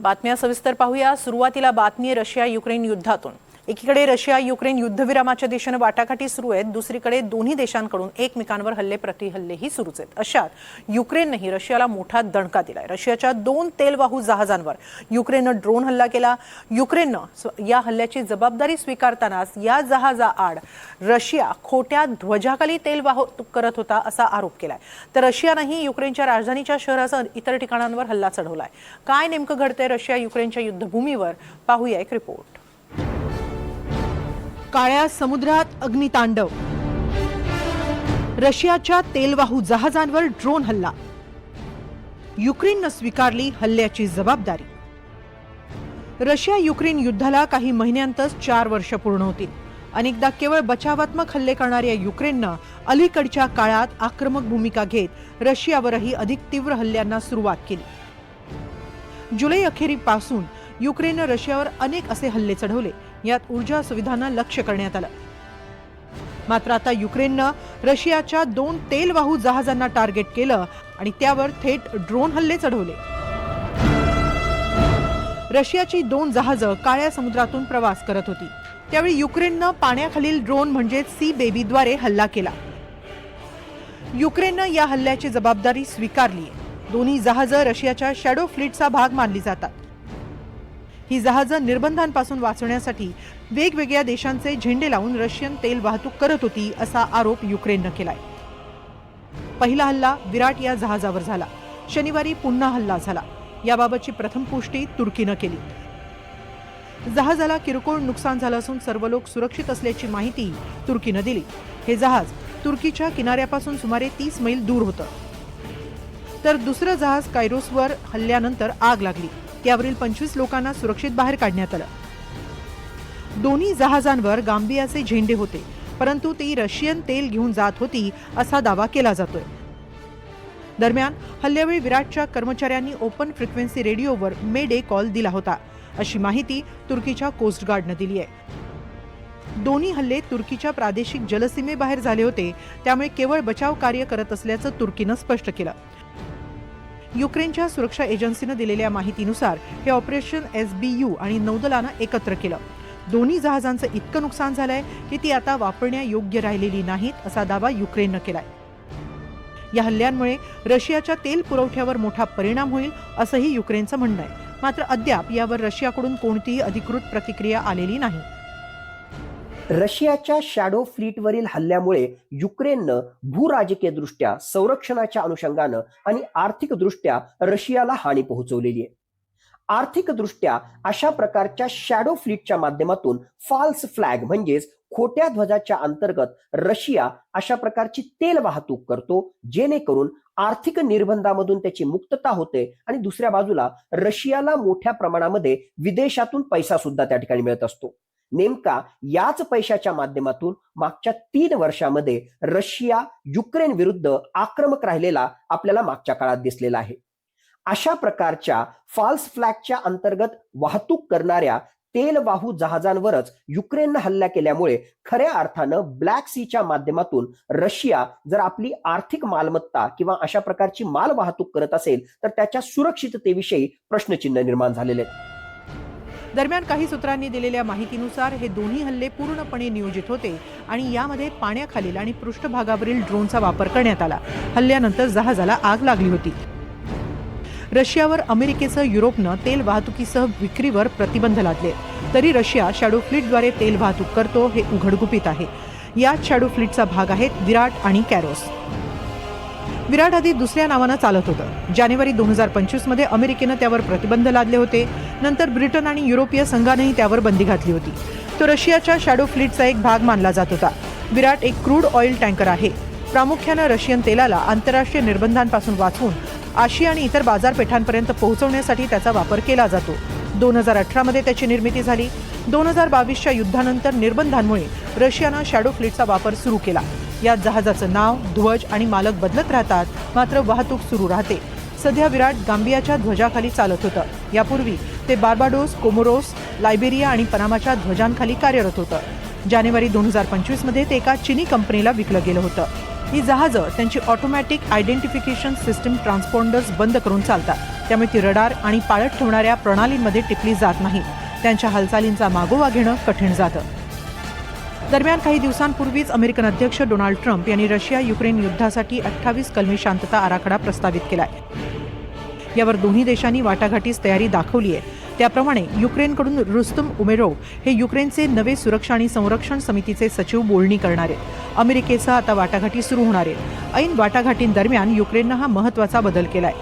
बातम्या सविस्तर पाहूया. सुरुवातीला बातमी रशिया युक्रेन युद्धातून. एकीकडे रशिया युक्रेन युद्धविरामाच्या दिशेनं वाटाघाटी सुरू आहेत. दुसरीकडे दोन्ही देशांकडून एकमेकांवर हल्ले प्रतिहल्लेही सुरूच आहेत. अशात युक्रेननंही रशियाला मोठा दणका दिलाय. रशियाच्या दोन तेलवाहू जहाजांवर युक्रेननं ड्रोन हल्ला केला. युक्रेननं या हल्ल्याची जबाबदारी स्वीकारतानाच या जहाजाआड रशिया खोट्या ध्वजाखाली तेल वाहतूक करत होता असा आरोप केलाय. तर रशियानंही युक्रेनच्या राजधानीच्या शहरासह इतर ठिकाणांवर हल्ला चढवलाय. काय नेमकं घडतंय? रशिया युक्रेनच्या युद्धभूमीवर पाहूया एक रिपोर्ट काळ्या समुद्रात अग्नितांडव. रशियाच्या तेलवाहू जहाजांवर ड्रोन हल्ला. युक्रेननं स्वीकारली हल्ल्याची जबाबदारी. रशिया युक्रेन युद्धाला काही महिन्यांतच चार वर्ष पूर्ण होतील. अनेकदा केवळ बचावात्मक हल्ले करणाऱ्या युक्रेननं अलीकडच्या काळात आक्रमक भूमिका घेत रशियावरही अधिक तीव्र हल्ल्यांना सुरुवात केली. जुलै अखेरीपासून युक्रेननं रशियावर अनेक असे हल्ले चढवले. यात ऊर्जा सुविधांना लक्ष्य करण्यात आलं. मात्र आता युक्रेननं रशियाच्या दोन तेलवाहू जहाजांना टार्गेट केलं आणि त्यावर थेट ड्रोन हल्ले चढवले. रशियाची दोन जहाजं काळ्या समुद्रातून प्रवास करत होती. त्यावेळी युक्रेननं पाण्याखालील ड्रोन म्हणजे सी बेबीद्वारे हल्ला केला. युक्रेननं या हल्ल्याची जबाबदारी स्वीकारली दोन्ही जहाजं रशियाच्या शॅडो फ्लीटचा भाग मानली जातात. ही जहाजं निर्बंधांपासून वाचवण्यासाठी वेगवेगळ्या देशांचे झेंडे लावून रशियन तेल वाहतूक करत होती असा आरोप युक्रेननं केलाय. पहिला हल्ला विराट या जहाजावर झाला. शनिवारी पुन्हा हल्ला झाला. याबाबतची प्रथम पुष्टी तुर्कीनं केली. जहाजाला किरकोळ नुकसान झालं असून सर्व लोक सुरक्षित असल्याची माहिती तुर्कीनं दिली. हे जहाज तुर्कीच्या किनाऱ्यापासून सुमारे तीस मैल दूर होतं. तर दुसरं जहाज कायरोसवर हल्ल्यानंतर आग लागली. त्यावरील पंचवीस लोकांना सुरक्षित बाहेर काढण्यात आलं. दोन्ही जहाजांवर गांबियाचे झेंडे होते परंतु ती रशियन तेल घेऊन जात होती असा दावा केला जातोय. दरम्यान हल्ल्यावेळी विराटच्या कर्मचाऱ्यांनी ओपन फ्रिक्वेन्सी रेडिओवर मे डे कॉल दिला होता. अशी माहिती तुर्कीच्या कोस्टगार्डनं दिली आहे. दोन्ही हल्ले तुर्कीच्या प्रादेशिक जलसीमेबाहेर झाले होते त्यामुळे केवळ बचाव कार्य करत असल्याचं तुर्कीनं स्पष्ट केलं. युक्रेनच्या सुरक्षा एजन्सीनं दिलेल्या माहितीनुसार हे ऑपरेशन एस बी यू आणि नौदलानं एकत्र केलं. दोन्ही जहाजांचं इतकं नुकसान झालंय की ती आता वापरण्यायोग्य राहिलेली नाहीत असा दावा युक्रेननं केलाय. या हल्ल्यांमुळे रशियाच्या तेल पुरवठ्यावर मोठा परिणाम होईल असंही युक्रेनचं म्हणणं आहे. मात्र अद्याप यावर रशियाकडून कोणतीही अधिकृत प्रतिक्रिया आलेली नाही. रशियाच्या शॅडो फ्लीटवरील हल्ल्यामुळे युक्रेननं भूराजकीयदृष्ट्या संरक्षणाच्या अनुषंगानं आणि आर्थिकदृष्ट्या रशियाला हानी पोहोचवलेली आहे. आर्थिकदृष्ट्या अशा प्रकारच्या शॅडो फ्लीटच्या माध्यमातून फाल्स फ्लॅग म्हणजेच खोट्या ध्वजाच्या अंतर्गत रशिया अशा प्रकारची तेल वाहतूक करतो जेणेकरून आर्थिक निर्बंधामधून त्याची मुक्तता होते आणि दुसऱ्या बाजूला रशियाला मोठ्या प्रमाणामध्ये विदेशातून पैसा सुद्धा त्या ठिकाणी मिळत असतो. नेमका याच पैशाच्या माध्यमातून मागच्या तीन वर्षामध्ये रशिया युक्रेन विरुद्ध आक्रमक राहिलेला आपल्याला मागच्या काळात दिसलेला आहे. अशा प्रकारच्या फाल्स फ्लॅगच्या अंतर्गत वाहतूक करणाऱ्या तेलवाहू जहाजांवरच युक्रेननं हल्ला केल्यामुळे खऱ्या अर्थानं ब्लॅक सीच्या माध्यमातून रशिया जर आपली आर्थिक मालमत्ता किंवा अशा प्रकारची माल वाहतूक करत असेल तर त्याच्या सुरक्षिततेविषयी प्रश्नचिन्ह निर्माण झालेले आहेत. दरम्यान काही सूत्रांनी दिलेल्या माहितीनुसार हे दोन्ही हल्ले पूर्णपणे नियोजित होते आणि यामध्ये पाण्याखालील आणि पृष्ठभागावरील ड्रोनचा वापर करण्यात आला. हल्ल्यानंतर जहाजाला आग लागली होती. रशियावर अमेरिकेसह युरोपनं तेल वाहतुकीसह विक्रीवर प्रतिबंध लादले. तरी रशिया शॅडो फ्लीटद्वारे तेल वाहतूक करतो हे उघडगुपित आहे. याच शॅडो फ्लीटचा भाग आहेत विराट आणि कॅरोस. विराट आधी दुसऱ्या नावानं चालत होतं. जानेवारी दोन हजार पंचवीसमध्ये अमेरिकेनं त्यावर प्रतिबंध लादले होते. नंतर ब्रिटन आणि युरोपीय संघानेही त्यावर बंदी घातली होती. तो रशियाच्या शॅडो फ्लीटचा एक भाग मानला जात होता. विराट एक क्रूड ऑइल टँकर आहे. प्रामुख्यानं रशियन तेलाला आंतरराष्ट्रीय निर्बंधांपासून वाचवून आशिया आणि इतर बाजारपेठांपर्यंत पोहोचवण्यासाठी त्याचा वापर केला जातो. दोन हजार अठरामध्ये त्याची निर्मिती झाली. दोन हजार बावीसच्या युद्धानंतर निर्बंधांमुळे रशियानं शॅडो फ्लीटचा वापर सुरू केला. या जहाजाचं नाव ध्वज आणि मालक बदलत राहतात मात्र वाहतूक सुरू राहते. सध्या विराट गांबियाच्या ध्वजाखाली चालत होतं. यापूर्वी ते बार्बाडोस कोमोरोस लायबेरिया आणि पनामाच्या ध्वजांखाली कार्यरत होतं. जानेवारी दोन हजार पंचवीसमध्ये ते एका चिनी कंपनीला विकलं गेलं होतं. ही जहाजं त्यांची ऑटोमॅटिक आयडेंटिफिकेशन सिस्टीम ट्रान्सपॉन्डर्स बंद करून चालतात. त्यामुळे ती रडार आणि पाळत ठेवणाऱ्या प्रणालींमध्ये टिपली जात नाही. त्यांच्या हालचालींचा मागोवा घेणं कठीण जातं. दरम्यान काही दिवसांपूर्वीच अमेरिकन अध्यक्ष डोनाल्ड ट्रम्प यांनी रशिया युक्रेन युद्धासाठी अठ्ठावीस कलमी शांतता आराखडा प्रस्तावित केलाय. यावर दोन्ही देशांनी वाटाघाटीस तयारी दाखवली आहे त्याप्रमाणे युक्रेनकडून रुस्तुम उमेरोव हे युक्रेनचे नवे सुरक्षा आणि संरक्षण समितीचे सचिव बोलणी करणार. आहेत अमेरिकेसह आता वाटाघाटी सुरू होणार आहेत ऐन वाटाघाटींदरम्यान युक्रेननं हा महत्त्वाचा बदल केलाय.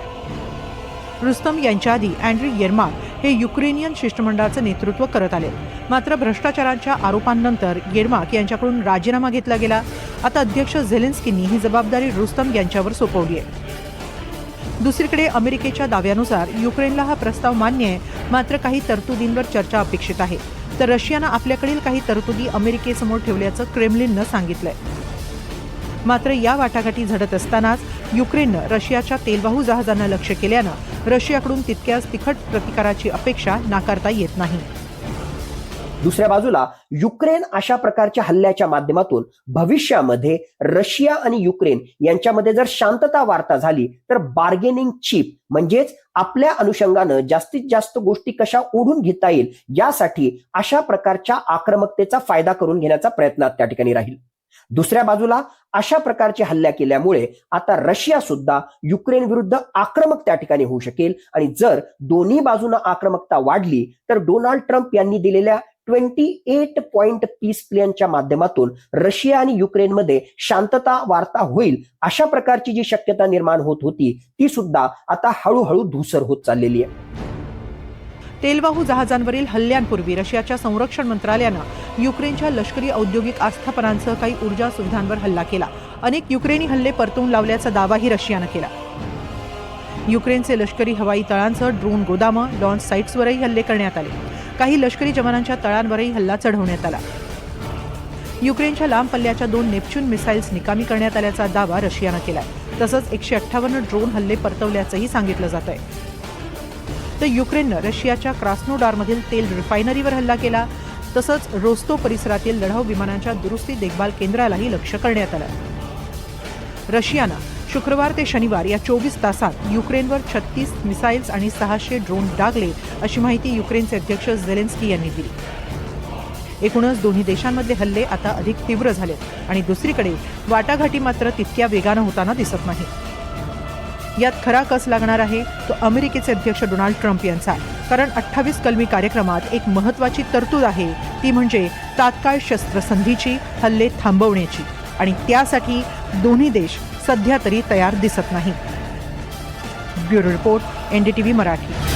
रुस्तम यांच्या आधी अँड्री येरमाक हे युक्रेनियन शिष्टमंडळाचं नेतृत्व करत आले. मात्र भ्रष्टाचाराच्या आरोपांनंतर येरमाक यांच्याकडून राजीनामा घेतला गेला. आता अध्यक्ष झेलेन्स्कींनी ही जबाबदारी रुस्तम यांच्यावर सोपवली आहे. दुसरीकडे अमेरिकेच्या दाव्यानुसार युक्रेनला हा प्रस्ताव मान्य आहे मात्र काही तरतुदींवर चर्चा अपेक्षित आहे. तर रशियानं आपल्याकडील काही तरतुदी अमेरिकेसमोर ठेवल्याचं क्रेमलिननं सांगितलंय. मात्र या वाटाघाटी झडत असतानाच युक्रेननं रशियाच्या तेलवाहू जहाजांना लक्ष केल्यानं रशियाकडून तितक्याच तिखट प्रतिकाराची अपेक्षा नाकारता येत नाही. दुसऱ्या बाजूला युक्रेन अशा प्रकारच्या हल्ल्याच्या माध्यमातून भविष्यामध्ये रशिया आणि युक्रेन यांच्यामध्ये जर शांतता वार्ता झाली तर बार्गेनिंग चीप म्हणजेच आपल्या अनुषंगानं जास्तीत जास्त गोष्टी कशा ओढून घेता येईल यासाठी अशा प्रकारच्या आक्रमकतेचा फायदा करून घेण्याचा प्रयत्न त्या ठिकाणी राहील. दुसऱ्या बाजूला अशा प्रकारचे हल्ल्या केल्यामुळे आता रशिया सुद्धा युक्रेन विरुद्ध आक्रमक त्या ठिकाणी होऊ शकेल. आणि जर दोन्ही बाजूनं आक्रमकता वाढली तर डोनाल्ड ट्रम्प यांनी दिलेल्या ट्वेंटी एट पॉइंट पीस प्लॅनच्या माध्यमातून रशिया आणि युक्रेनमध्ये शांतता वार्ता होईल अशा प्रकारची जी शक्यता निर्माण होत होती ती सुद्धा आता हळूहळू धूसर होत चाललेली आहे. तेलवाहू जहाजांवरील हल्ल्यांपूर्वी रशियाच्या संरक्षण मंत्रालयानं युक्रेनच्या लष्करी औद्योगिक आस्थापनांसह काही ऊर्जा सुविधांवर हल्ला केला. अनेक युक्रेनी हल्ले परतवून लावल्याचा दावाही रशियानं केला. युक्रेनचे लष्करी हवाई तळांसह ड्रोन गोदामं लॉन्च साईट्सवरही हल्ले करण्यात आले. काही लष्करी जवानांच्या तळांवरही हल्ला चढवण्यात आला. युक्रेनच्या लांब पल्ल्याच्या दोन नेपच्यून मिसाईल्स निकामी करण्यात आल्याचा दावा रशियानं केलाय. तसंच एकशे अठ्ठावन्न ड्रोन हल्ले परतवल्याचंही सांगितलं जात आहे तर युक्रेननं रशियाच्या क्रास्नोडारमधील तेल रिफायनरीवर हल्ला केला तसंच रोस्तो परिसरातील लढाऊ विमानांच्या दुरुस्ती देखभाल केंद्रालाही लक्ष्य करण्यात आलं. रशियानं शुक्रवार ते शनिवार या चोवीस तासात युक्रेनवर छत्तीस मिसाईल्स आणि सहाशे ड्रोन डागले अशी माहिती युक्रेनचे अध्यक्ष झेलेन्स्की यांनी दिली. एकूणच दोन्ही देशांमधले हल्ले आता अधिक तीव्र झालेत आणि दुसरीकडे वाटाघाटी मात्र तितक्या वेगानं होताना दिसत नाही यात खरा कस लागणार आहे? तो अमेरिकेचे अध्यक्ष डोनाल्ड ट्रम्प यांचा. कारण अठ्ठावीस कलमी कार्यक्रमात एक महत्वाची तरतूद आहे. ती म्हणजे तात्काळ शस्त्रसंधीची हल्ले थांबवण्याची. आणि त्यासाठी दोन्ही देश सध्या तरी तयार दिसत नाही ब्युरो रिपोर्ट एनडीटीव्ही मराठी.